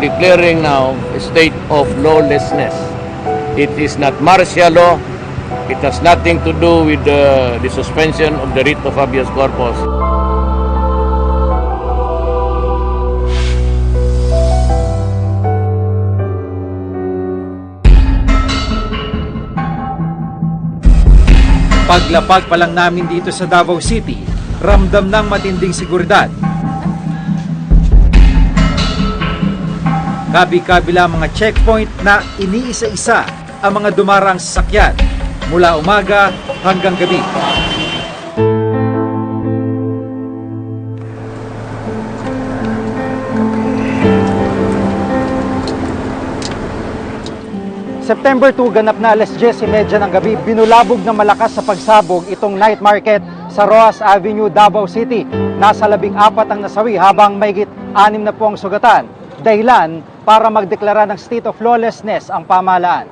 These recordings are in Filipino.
declaring now a state of lawlessness. It is not martial law. It has nothing to do with the, the suspension of the writ of habeas corpus. Paglapag pa lang namin dito sa Davao City, ramdam ng matinding seguridad. Kabi-kabila mga checkpoint na iniisa-isa ang mga dumarang sasakyan mula umaga hanggang gabi. September 2, ganap na alas 10.30 ng gabi, binulabog ng malakas sa pagsabog itong night market sa Roas Avenue, Davao City. Nasa labing apat ang nasawi habang mayigit anim na po ang sugatan. Dahilan para magdeklara ng state of lawlessness ang pamahalaan.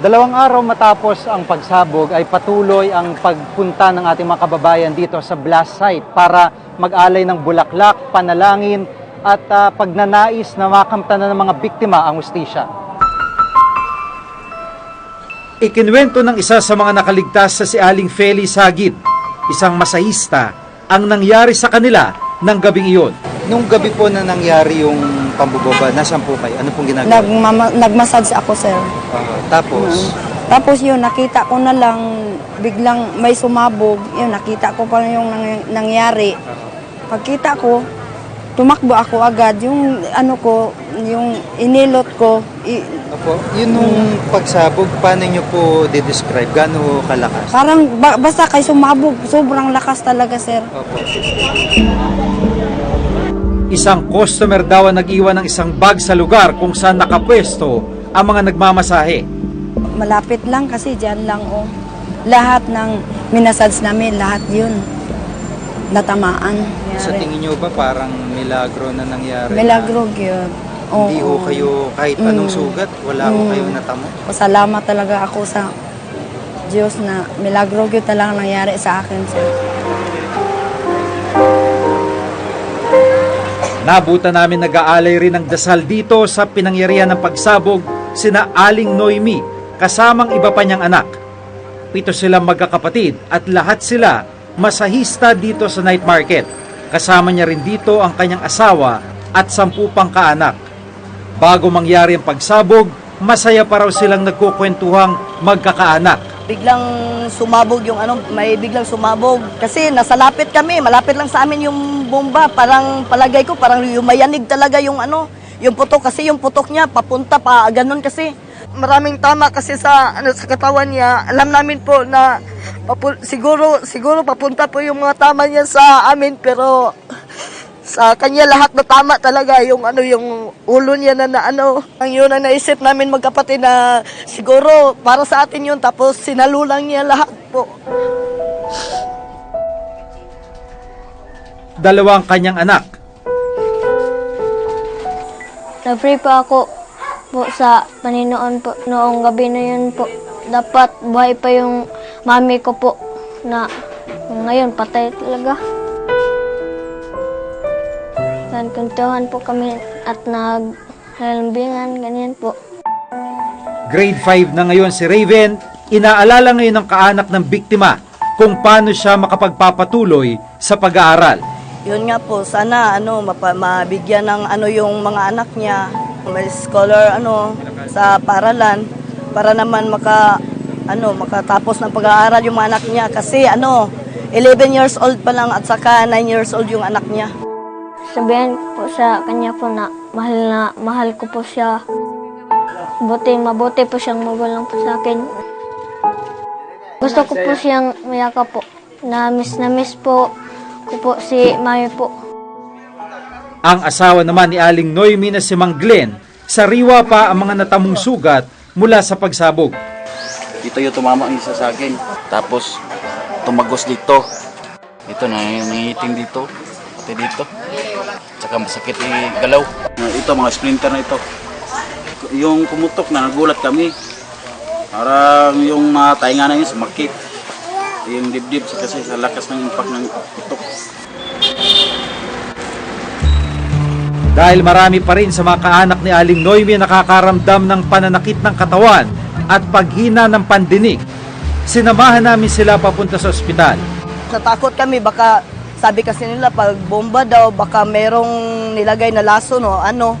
Dalawang araw matapos ang pagsabog ay patuloy ang pagpunta ng ating mga kababayan dito sa blast site para mag-alay ng bulaklak, panalangin at ah, pagnanais na makamtan ng mga biktima ang ustisya. Ikinwento ng isa sa mga nakaligtas sa si Aling Feli Sagid, isang masahista, ang nangyari sa kanila ng gabing iyon. Nung gabi po na nangyari yung pambubaba, nasan po kayo? Ano pong ginagawa? Nagmama, nagmassage ako, sir. Ah, tapos, Tapos yun, nakita ko na lang, biglang may sumabog. Yun, nakita ko pa yung nang- nangyari. Pagkita ko, tumakbo ako agad. Yung ano ko, yung inilot ko, i- Opo, yun nung pagsabog, paano nyo po de-describe? Gano'n kalakas? parang ba- basta kay sumabog. Sobrang lakas talaga, sir. Opo. Isang customer daw ang nag-iwan ng isang bag sa lugar kung saan nakapwesto ang mga nagmamasahe. Malapit lang kasi dyan lang, oh. Lahat ng minasage namin, lahat yun. Natamaan. Sa Nangyari. tingin nyo ba parang milagro na nangyari? Milagro yun. Na hindi ho Oo. kayo kahit anong Mm. sugat, wala ho Mm. kayo natamo? Pasalamat talaga ako sa Diyos na milagro yun talaga nangyari sa akin. Sir. Nabutan namin nag-aalay rin ng dasal dito sa pinangyarihan ng pagsabog sina Aling Noemi kasamang iba pa niyang anak. Pito silang magkakapatid at lahat sila masahista dito sa night market. Kasama niya rin dito ang kanyang asawa at sampu pang kaanak. Bago mangyari ang pagsabog, masaya pa raw silang nagkukwentuhang magkakaanak. biglang sumabog yung ano, may biglang sumabog. Kasi nasa lapit kami, malapit lang sa amin yung bomba. Parang palagay ko, parang yumayanig talaga yung ano, yung putok. Kasi yung putok niya, papunta pa, ganun kasi. Maraming tama kasi sa ano sa katawan niya. Alam namin po na papu- siguro siguro papunta po yung mga tama niya sa amin pero sa kanya lahat na tama talaga yung ano yung ulo niya na, na ano. Ang yun ang naisip namin magkapatid na siguro para sa atin yun tapos sinalulang niya lahat po. Dalawang kanyang anak. Na-free po ako po sa Paninoon po noong gabi na yun po. Dapat buhay pa yung mami ko po na ngayon patay talaga. Nagkuntuhan po kami at naghalambingan, ganyan po. Grade 5 na ngayon si Raven, inaalala ngayon ng kaanak ng biktima kung paano siya makapagpapatuloy sa pag-aaral. yun nga po sana ano mapa, mabigyan ng ano yung mga anak niya may scholar ano sa paralan para naman maka ano makatapos ng pag-aaral yung mga anak niya kasi ano 11 years old pa lang at saka 9 years old yung anak niya Sabihan po sa kanya po na mahal na mahal ko po siya. Buti, mabuti po siyang magulang po sa akin. Gusto ko po siyang mayaka po. Na miss na miss po ko po si mami po. Ang asawa naman ni Aling Noemi na si Mang Glenn, sariwa pa ang mga natamong sugat mula sa pagsabog. Dito yung tumama ang isa sa akin. Tapos, tumagos dito. Ito na, nangihiting dito. Pati dito. Tsaka masakit yung galaw. Ito, mga splinter na ito. Yung pumutok na, nagulat kami. Parang yung mga tainga na yun, sumakit. Yung dibdib kasi sa lakas ng impact ng putok. Dahil marami pa rin sa mga kaanak ni Aling Noemi nakakaramdam ng pananakit ng katawan at paghina ng pandinig, sinamahan namin sila papunta sa ospital. Natakot kami, baka sabi kasi nila pag bomba daw, baka merong nilagay na laso, no, ano,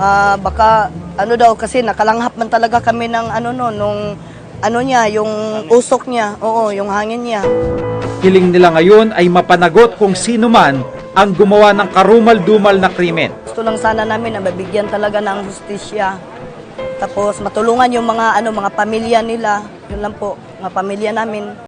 ah, baka ano daw, kasi nakalanghap man talaga kami ng ano no, nung ano niya, yung usok niya, oo, yung hangin niya. Hiling nila ngayon ay mapanagot kung sino man ang gumawa ng karumal-dumal na krimen. Gusto lang sana namin na mabigyan talaga ng hustisya. Tapos matulungan yung mga ano mga pamilya nila. Yun lang po, mga pamilya namin.